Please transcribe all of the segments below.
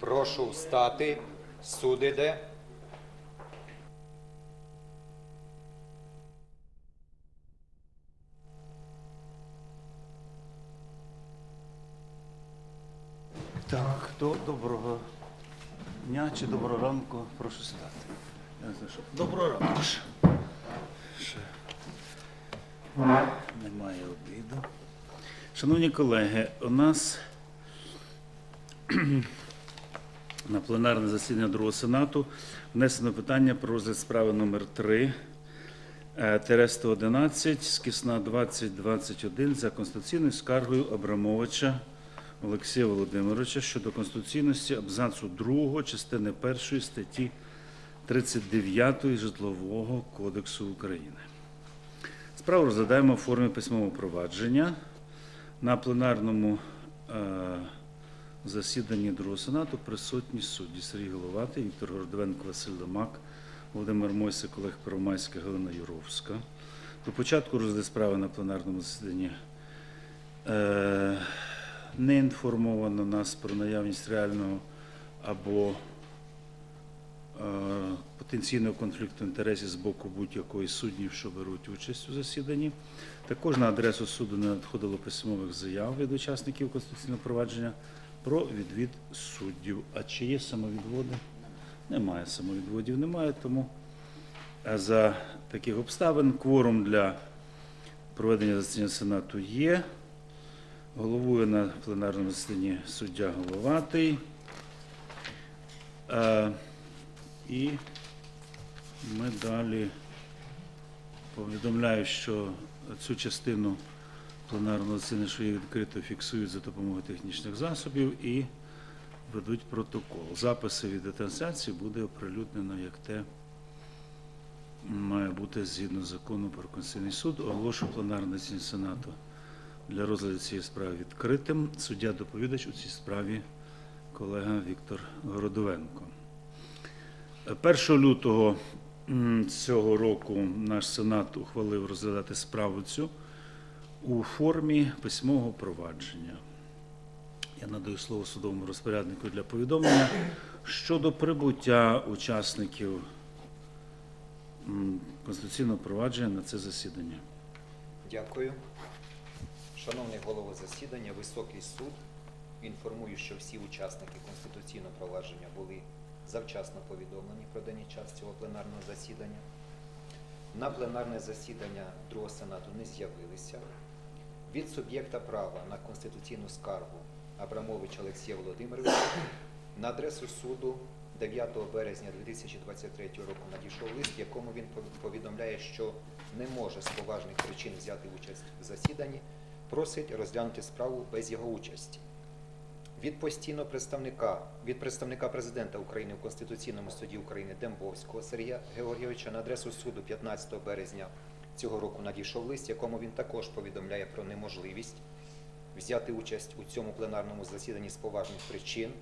Прошу встати. Суд іде. Так, до доброго дня чи доброго ранку, прошу сідати. Я не знаю, що. Доброго ранку. Ще. Ще. Немає обіду. Шановні колеги, у нас на пленарне засідання Другого Сенату внесено питання про розгляд справи номер 3 111 скісна 2021 за конституційною скаргою Абрамовича Олексія Володимировича щодо конституційності абзацу 2 частини 1 статті 39 Житлового кодексу України. Справу розглядаємо в формі письмового провадження на пленарному е, засіданні Другого Сенату присутні судді Сергій Головатий, Віктор Гордовенко, Василь Ломак, Володимир Мойсик, Олег Первомайська, Галина Юровська. До початку розгляду справи на пленарному засіданні е, не інформовано нас про наявність реального або е, потенційного конфлікту інтересів з боку будь-якої суддів, що беруть участь у засіданні. Також на адресу суду не надходило письмових заяв від учасників конституційного провадження про відвід суддів. А чи є самовідводи? Немає самовідводів, немає, тому е, за таких обставин кворум для проведення засідання Сенату є. Головує на пленарному засіданні суддя Головатий. Е, І ми далі повідомляю, що цю частину пленарного засідання, що є відкрито, фіксують за допомогою технічних засобів і ведуть протокол. Записи від трансляції буде оприлюднено, як те має бути згідно закону про Конституційний суд. Оголошую пленарне засідання Сенату для розгляду цієї справи відкритим. Суддя-доповідач у цій справі колега Віктор Городовенко. 1 лютого цього року наш Сенат ухвалив розглядати справу цю у формі письмового провадження. Я надаю слово судовому розпоряднику для повідомлення щодо прибуття учасників конституційного провадження на це засідання. Дякую. Шановний голово засідання, високий суд. Інформую, що всі учасники конституційного провадження були завчасно повідомлені про даний час цього пленарного засідання. На пленарне засідання Другого Сенату не з'явилися. Від суб'єкта права на конституційну скаргу Абрамович Олексія Володимировича на адресу суду 9 березня 2023 року надійшов лист, в якому він повідомляє, що не може з поважних причин взяти участь в засіданні, просить розглянути справу без його участі. Від постійного представника від представника президента України в Конституційному суді України Дембовського Сергія Георгійовича на адресу суду 15 березня цього року надійшов лист, якому він також повідомляє про неможливість взяти участь у цьому пленарному засіданні з поважних причин,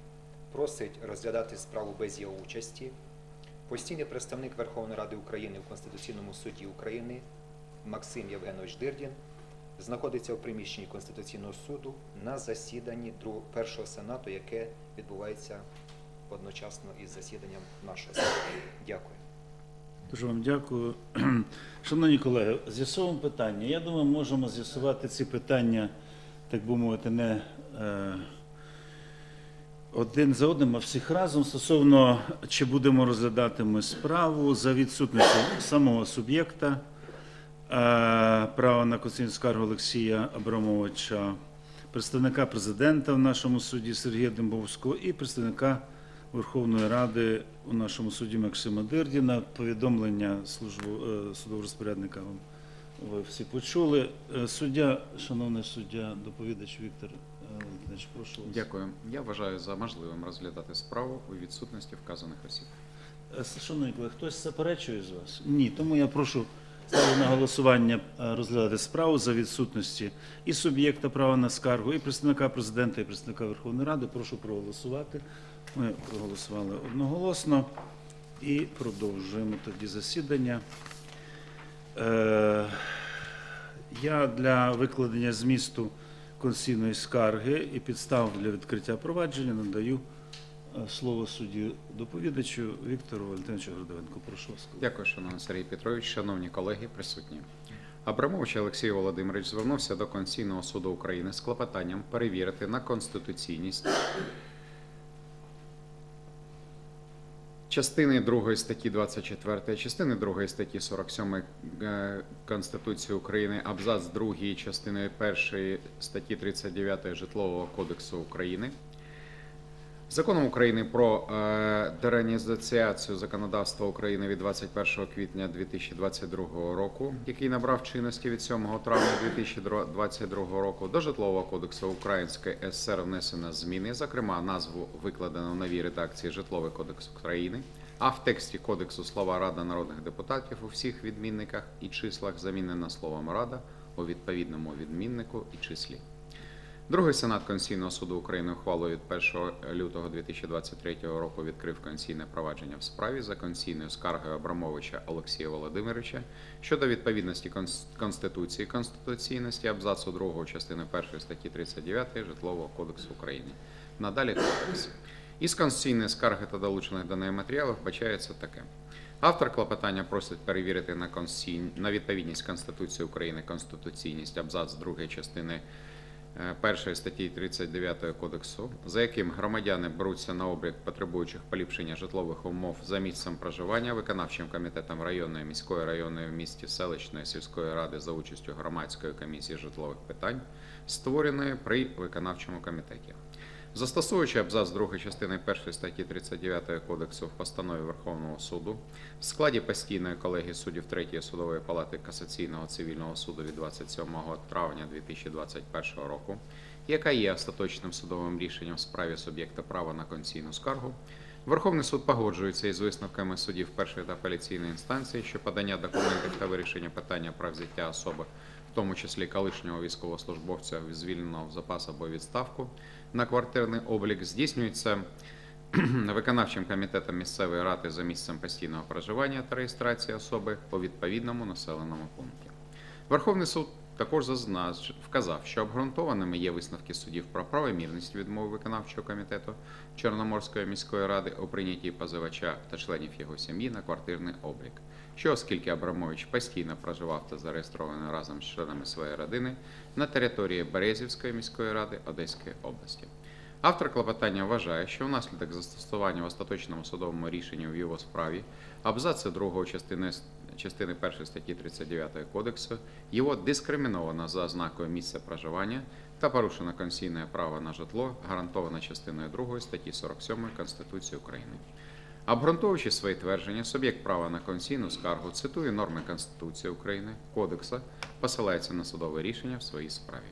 просить розглядати справу без його участі. Постійний представник Верховної Ради України в Конституційному суді України Максим Євгенович Дирдін знаходиться у приміщенні Конституційного суду на засіданні першого сенату, яке відбувається одночасно із засіданням нашого. Дякую. Дуже вам дякую. Шановні колеги, з'ясовуємо питання. Я думаю, можемо з'ясувати ці питання, так би мовити, не е, один за одним, а всіх разом стосовно чи будемо розглядати ми справу за відсутністю самого суб'єкта е, права на конституційну скаргу Олексія Абрамовича, представника президента в нашому суді Сергія Дембовського і представника Верховної Ради у нашому суді Максима Дирдіна. Повідомлення службу е, судового розпорядника вам ви всі почули. Е, Суддя, шановний суддя, доповідач Віктор е, Валентинович, прошу вас. Дякую. Я вважаю за можливим розглядати справу у відсутності вказаних осіб. Шановні колеги, хтось заперечує з вас? Ні, тому я прошу ставлю на голосування розглядати справу за відсутності і суб'єкта права на скаргу, і представника президента, і представника Верховної Ради. Прошу проголосувати. Ми проголосували одноголосно і продовжуємо тоді засідання. Е, Я для викладення змісту конституційної скарги і підстав для відкриття провадження надаю Е, Слово судді доповідачу Віктору Валентиновичу Гордовенку. Прошу вас. Дякую, шановний Сергій Петрович, шановні колеги, присутні. Абрамович Олексій Володимирович звернувся до Конституційного суду України з клопотанням перевірити на конституційність частини 2 статті 24, частини 2 статті 47 е, Конституції України, абзац 2 частини 1 статті 39 Житлового кодексу України, Законом України про е, дереалізацію законодавства України від 21 квітня 2022 року, який набрав чинності від 7 травня 2022 року, до Житлового кодексу Української ССР внесено зміни, зокрема назву викладено в новій редакції Житловий кодекс України, а в тексті кодексу слова Рада народних депутатів у всіх відмінниках і числах замінено словом Рада у відповідному відміннику і числі. Другий сенат Конституційного суду України ухвалою від 1 лютого 2023 року відкрив конституційне провадження в справі за конституційною скаргою Абрамовича Олексія Володимировича щодо відповідності Конституції конституційності абзацу 2 частини 1 статті 39 Житлового кодексу України. Надалі кодекс. Із конституційної скарги та долучених до неї матеріалів вбачається таке. Автор клопотання просить перевірити на, конституційн- на відповідність Конституції України конституційність абзац 2 частини першої статті 39 Кодексу, за яким громадяни беруться на облік потребуючих поліпшення житлових умов за місцем проживання виконавчим комітетом районної міської районної в місті селищної сільської ради за участю громадської комісії житлових питань, створеної при виконавчому комітеті. Застосовуючи абзац 2 частини 1 статті 39 Кодексу в постанові Верховного суду в складі постійної колегії суддів 3 судової палати касаційного цивільного суду від 27 травня 2021 року, яка є остаточним судовим рішенням в справі суб'єкта права на конційну скаргу, Верховний суд погоджується із висновками суддів першої та апеляційної інстанції, що подання документів та вирішення питання про взяття особи, в тому числі колишнього військовослужбовця, звільненого в запас або відставку, на квартирний облік здійснюється виконавчим комітетом місцевої ради за місцем постійного проживання та реєстрації особи по відповідному населеному пункті. Верховний суд також зазнач... вказав, що обґрунтованими є висновки судів про правомірність відмови виконавчого комітету Чорноморської міської ради у прийнятті позивача та членів його сім'ї на квартирний облік. Що оскільки Абрамович постійно проживав та зареєстрований разом з членами своєї родини на території Березівської міської ради Одеської області. Автор клопотання вважає, що внаслідок застосування в остаточному судовому рішенні в його справі абзаци 2 частини, частини 1 статті 39 Кодексу його дискриміновано за ознакою місця проживання та порушено конституційне право на житло, гарантоване частиною 2 статті 47 Конституції України. Обґрунтовуючи свої твердження, суб'єкт права на конституційну скаргу цитує норми Конституції України, Кодекса, посилається на судове рішення в своїй справі.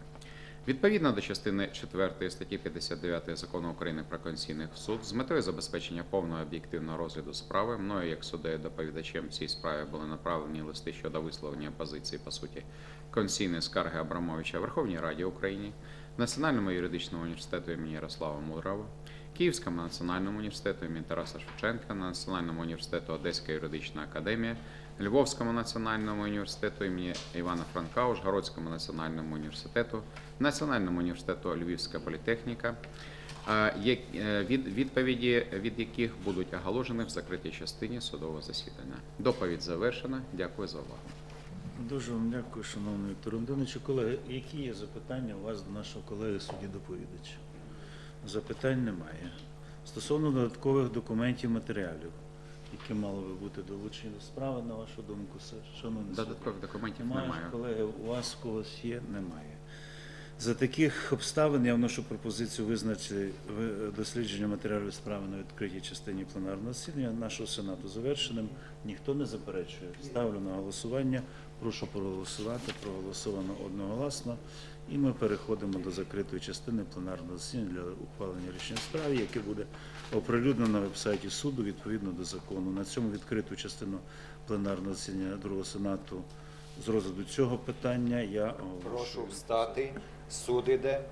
Відповідно до частини 4 статті 59 Закону України про Конституційний суд, з метою забезпечення повного об'єктивного розгляду справи, мною як суддею доповідачем цій справі були направлені листи щодо висловлення позиції по суті конституційної скарги Абрамовича Верховній Раді України, Національному юридичному університету імені Ярослава Мудрова, Київському національному університету імені Тараса Шевченка, Національному університету Одеська юридична академія, Львовському національному університету імені Івана Франка, Ужгородському національному університету, Національному університету Львівська політехніка, е, від відповіді від яких будуть оголошені в закритій частині судового засідання. Доповідь завершена. Дякую за увагу. Дуже вам дякую, шановний Віктор Володимирович. Колеги, які є запитання у вас до нашого колеги судді доповідача? Запитань немає. Стосовно додаткових документів матеріалів, які мали би бути долучені до справи, на вашу думку, судді? Додаткових документів Немає, немає. колеги, у вас у когось є? Немає. За таких обставин я вношу пропозицію визначити ви- дослідження матеріалів справи на відкритій частині пленарного засідання нашого сенату завершеним. Ніхто не заперечує. Ставлю на голосування. Прошу проголосувати. Проголосовано одноголосно. І ми переходимо до закритої частини пленарного засідання для ухвалення рішення справи, яке буде оприлюднено на вебсайті суду відповідно до закону. На цьому відкриту частину пленарного засідання другого сенату з розгляду цього питання я оголошую. Прошу встати. Суд іде.